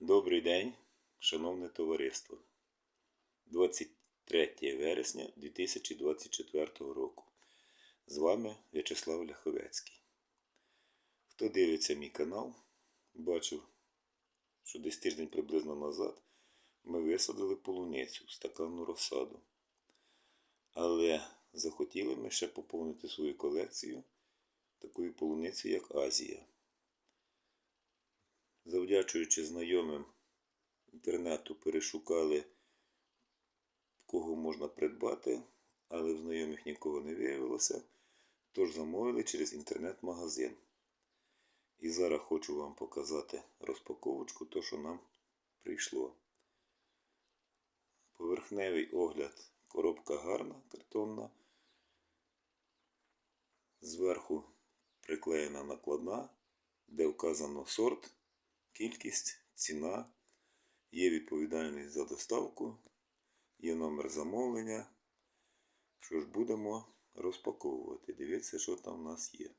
Добрий день, шановне товариство. 23 вересня 2024 року. З вами В'ячеслав Ляховецький. Хто дивиться мій канал, бачив, що десь тиждень приблизно назад ми висадили полуницю в стаканну розсаду. Але захотіли ми ще поповнити свою колекцію такою полуницею, як Азія. Завдячуючи знайомим інтернету, перешукали, кого можна придбати, але в знайомих нікого не виявилося, тож замовили через інтернет-магазин. І зараз хочу вам показати розпаковочку, то, що нам прийшло. Поверхневий огляд, коробка гарна, картонна. Зверху приклеєна накладна, де вказано сорт кількість, ціна, є відповідальність за доставку, є номер замовлення. Що ж, будемо розпаковувати. Дивіться, що там у нас є.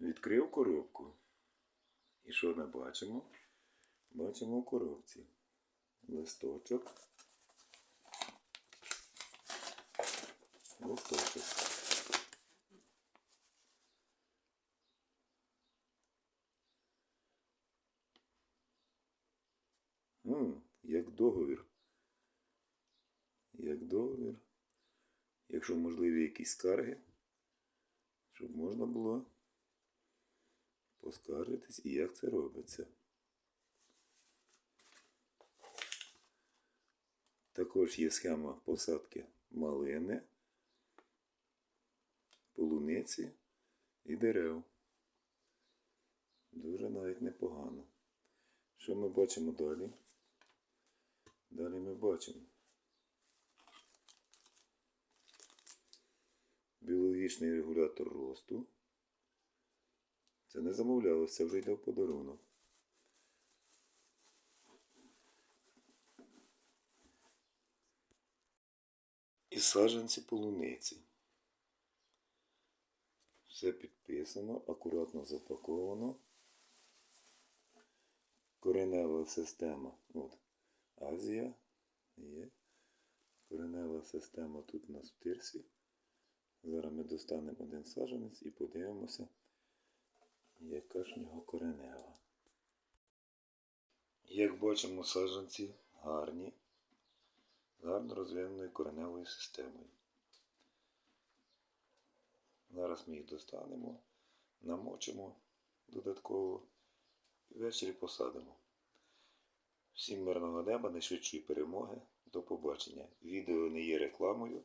Відкрив коробку. І що ми бачимо? Бачимо в коробці листочок. Листочок. М, як договір. Як договір. Якщо можливі якісь скарги, щоб можна було поскаржитись і як це робиться. Також є схема посадки малини, полуниці і дерев. Дуже навіть непогано. Що ми бачимо далі? Далі ми бачимо. Біологічний регулятор росту. Це не замовлялося, вже йде в подарунок. І саджанці полуниці. Все підписано, акуратно запаковано. Коренева система. От. Азія є. Коренева система тут у нас в тирсі. Зараз ми достанемо один саджанець і подивимося, яка ж в нього коренева. Як бачимо, саджанці гарні, гарно розвиненою кореневою системою. Зараз ми їх достанемо, намочимо додатково і ввечері посадимо. Всім мирного неба, найшвидшої перемоги. До побачення. Відео не є рекламою.